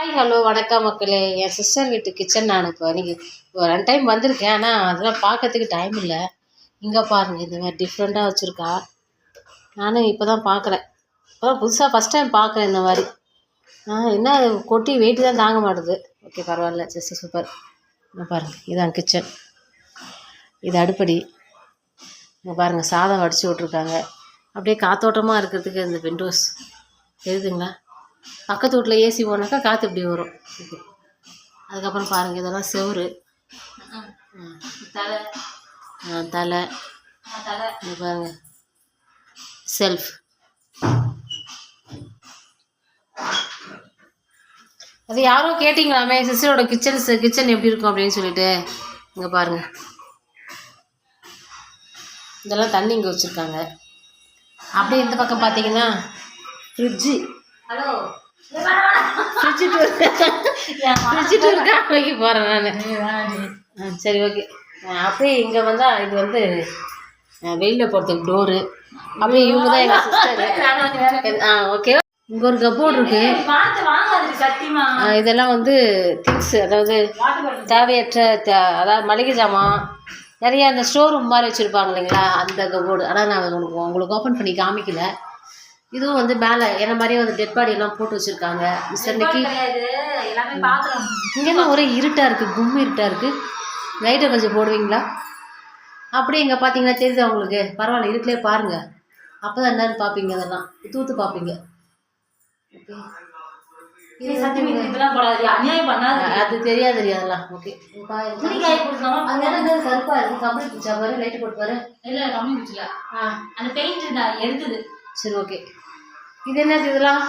Hi hello வணக்கம் மக்களே. என் sister வீட்டு கிச்சன் நான் இப்போ இன்றைக்கி ஒரு ரெண்டு டைம் வந்திருக்கேன். ஆனால் அதெல்லாம் பார்க்கறதுக்கு டைம் இல்லை. இங்கே பாருங்கள் இந்த மாதிரி டிஃப்ரெண்ட்டாக வச்சுருக்கா. நானும் இப்போ தான் பார்க்குறேன். இப்போ தான் புதுசாக ஃபஸ்ட் டைம் பார்க்குறேன் இந்த மாதிரி. ஆ என்ன கொட்டி வெயிட்டு தான் தாங்க மாட்டுது. ஓகே பரவாயில்ல ஜஸ்ட் சூப்பர் இங்கே பாருங்கள் இதான் கிச்சன் இது அடுப்படி. இங்கே பாருங்கள் சாதம் வடித்து விட்ருக்காங்க அப்படியே காத்தோட்டமாக இருக்கிறதுக்கு இந்த விண்டோஸ் தெரியுதுங்களா? பக்கத்து வீட்டில் ஏசி போனாக்கா காற்று இப்படி வரும். இது அதுக்கப்புறம் பாருங்கள் இதெல்லாம் செவுரு. தலை. தலை. இங்கே பாருங்கள் செல்ஃப் அது யாரோ கேட்டிங்களாமே சிஸ்டரோட கிச்சன் கிச்சன் எப்படி இருக்கும் அப்படின்னு சொல்லிட்டு. இங்கே பாருங்கள் இதெல்லாம் தண்ணி இங்கே வச்சுருக்காங்க. அப்படியே இந்த பக்கம் பார்த்தீங்கன்னா fridge hello. Fridge tour fridge டூருக்கு போகிறேன் நான். ஆ சரி ஓகே. அப்படியே இங்கே வந்தால் இது வந்து வெளியில் போகிறதுக்கு டோரு. அப்படியே இவங்க தான் எங்கள் சிஸ்டரு ஆ ஓகே. இங்கே ஒரு கப்போர்டு இருக்குது இதெல்லாம் வந்து திங்ஸ் அதாவது தேவையற்ற அதாவது மளிகை ஜாமான் நிறைய அந்த ஸ்டோர் ரூம் மாதிரி வச்சுருப்பாங்க இல்லைங்களா? அந்த கபோர்டு ஆனால் நான் உங்களுக்கு உங்களுக்கு ஓப்பன் பண்ணி காமிக்கல. இதுவும் வந்து மேலே என்ன மாதிரியே வந்து டெட் பாடி எல்லாம் போட்டு வச்சுருக்காங்க. மிஸ்டர் நிக்கி இங்கெல்லாம் ஒரே இருட்டாக இருக்குது கும் இருட்டாக இருக்குது லைட்டை கொஞ்சம் போடுவீங்களா? அப்படியே இங்கே பார்த்தீங்கன்னா தெரியுதா உங்களுக்கு? பரவாயில்ல இருட்டிலே பாருங்கள் அப்போ தான் என்னன்னு பார்ப்பீங்க அதெல்லாம். தூத்து பார்ப்பீங்க அது தெரியாது தெரியாதுலாம் ஓகே கருப்பா இருக்கு. கம்ப்ளீட் பிடிச்சா பாரு. லைட் போட்டு பாரு. இல்ல குச்சில ஆ. அந்த பெயிண்ட் எடுத்தது. சரி ஓகே இது என்னது இதெல்லாம்?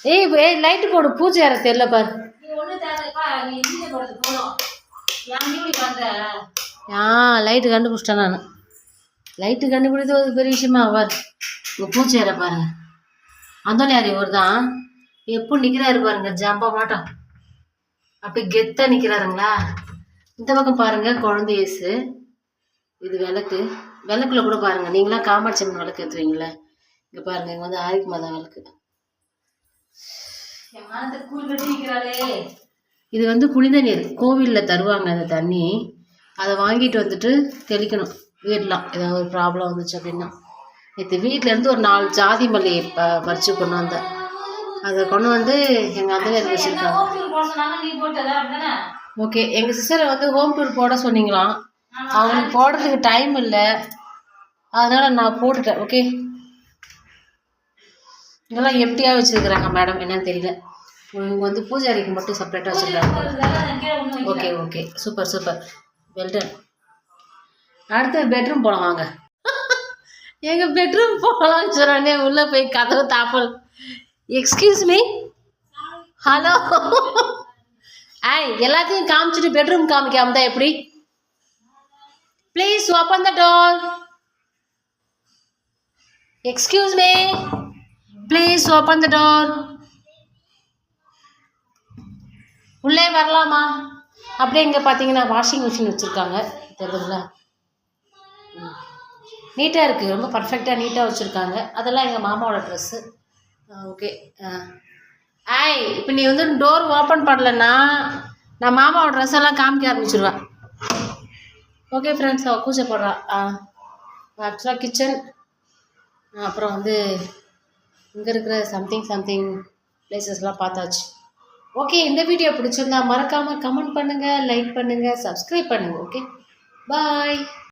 ஏய் ஏய் லைட்டு போடு. பூஜை யார தெரியல பாரு. ஆ லைட்டு கண்டுபிடிச்சிட்டேன் நான். லைட்டு கண்டுபிடிச்சது ஒரு பெரிய விஷயமா பாரு. இங்கே பூச்சி யார பாருங்க. அந்தோனியார் இவர் தான். எப்போ நிற்கிறாரு பாருங்க ஜம்பா மாட்டோம் அப்படி கெத்தா நிற்கிறாருங்களா இந்த பக்கம் பாருங்க குழந்தை இயேசு. இது விளக்கு. விளக்குல கூட பாருங்க. நீங்களாம் காமாட்சி அம்மன் விளக்கு ஏற்றுவீங்களே இங்கே பாருங்க இங்கே வந்து ஆதிக்கு மாதம் விளக்கு. இது வந்து புனித நீர். கோவிலில் தருவாங்க அந்த தண்ணி. அதை வாங்கிட்டு வந்துட்டு தெளிக்கணும். வீடலாம். ஏதாவது ஒரு ப்ராப்ளம் வந்துச்சு அப்படின்னா. நேற்று வீட்டிலேருந்து ஒரு நாலு ஜாதி மல்லியை ப பறித்து கொண்டு வந்தேன் அதை கொண்டு வந்து எங்கள் அந்தனர் வச்சுருக்காங்க. ஓகே எங்கள் சிஸ்டரை வந்து ஹோம் டூர் போட சொன்னீங்களாம். அவனுக்கு போடுறதுக்கு டைம் இல்லை. அதனால் நான் போட்டுட்டேன் ஓகே இதெல்லாம் எப்படியா வச்சுருக்குறாங்க மேடம் என்னன்னு தெரியல. இவங்க வந்து பூஜாரிக்கு மட்டும் செப்பரேட்டாக வச்சுருக்காங்க. Okay okay super super well done அடுத்து பெட்ரூம் போகலாம் வாங்க. எங்கள் பெட்ரூம் போகலாம்னு சொன்னோடனே உள்ளே போய் கதவு தாப்பல். எக்ஸ்கியூஸ் மீ ஹலோ ஆய் எல்லாத்தையும் காமிச்சிட்டு பெட்ரூம் காமிக்காம தான் எப்படி? Please open the door excuse me please open the door உள்ளே வரலாமா? அப்படியே இங்கே பார்த்தீங்கன்னா வாஷிங் மிஷின் வச்சுருக்காங்க. தெரியுதுங்களா நீட்டாக இருக்குது ரொம்ப பர்ஃபெக்டாக நீட்டாக வச்சுருக்காங்க. அதெல்லாம் எங்கள் மாமாவோட ட்ரெஸ்ஸு ஓகே ஆய் இப்போ நீ வந்து டோர் ஓப்பன் பண்ணலன்னா நான் மாமாவோட ட்ரெஸ் எல்லாம் காமிக்க ஆரம்பிச்சிருவேன். ஓகே ஃப்ரெண்ட்ஸ் அவள் கூச்சப்படுறா ஆக்சுவலாக கிச்சன் அப்புறம் வந்து இங்கே இருக்கிற சம்திங் சம்திங் பிளேசஸ்லாம் பார்த்தாச்சு. ஓகே இந்த வீடியோ பிடிச்சிருந்தா மறக்காமல் கமெண்ட் பண்ணுங்கள் லைக் பண்ணுங்கள் சப்ஸ்கிரைப் பண்ணுங்கள் ஓகே பாய்